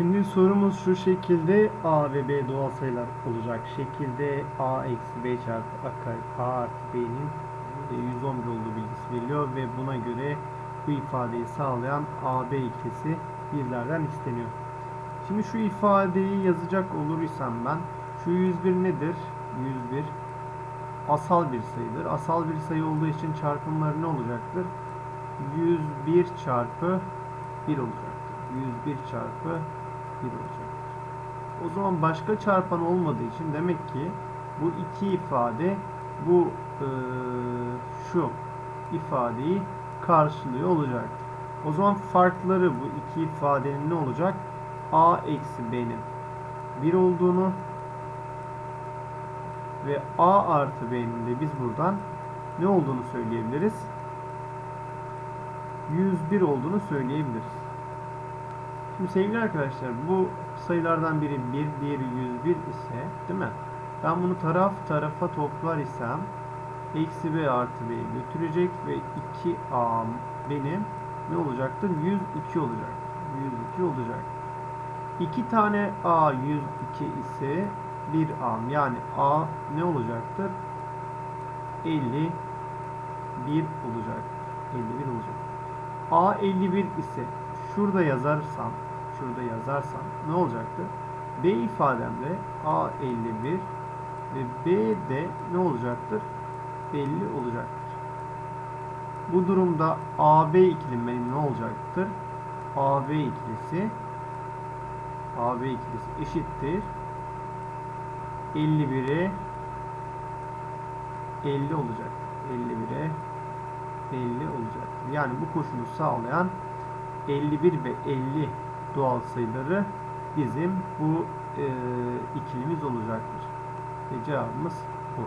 Şimdi sorumuz şu şekilde A ve B doğal sayılar olacak şekilde A eksi B çarpı A, A artı B'nin e, 111 olduğu bilgisi veriliyor ve buna göre bu ifadeyi sağlayan AB ikisi birlerden isteniyor. Şimdi şu ifadeyi yazacak olursam ben şu 101 nedir? 101 asal bir sayıdır. Asal bir sayı olduğu için çarpımları ne olacaktır? 101 çarpı 1 olacaktır. 101 çarpı 1 olacaktır. O zaman başka çarpan olmadığı için demek ki bu iki ifade bu eee, şu ifadeyi karşılıyor olacaktır. O zaman farkları bu iki ifadenin ne olacak? A eksi B'nin 1 olduğunu ve A artı B'nin de biz buradan ne olduğunu söyleyebiliriz? 101 olduğunu söyleyebiliriz. Şimdi sevgili arkadaşlar bu sayılardan biri 1, diğeri 101 ise değil mi? Ben bunu taraf tarafa toplar isem eksi b artı b'yi götürecek ve 2a benim ne olacaktır? 102 olacak. 102 olacak. 2 tane a 102 ise 1 a yani a ne olacaktır? 51 olacak. 51 olacak. A 51 ise şurada yazarsam şurada yazarsam ne olacaktı? B ifademde A 51 ve B de ne olacaktır? 50 olacaktır. Bu durumda AB ikilim benim ne olacaktır? AB ikilisi AB ikilisi eşittir 51'e 50 olacak. 51'e 50 olacaktır. Yani bu koşulu sağlayan 51 ve 50 doğal sayıları bizim bu e, ikilimiz olacaktır. Ve cevabımız bu.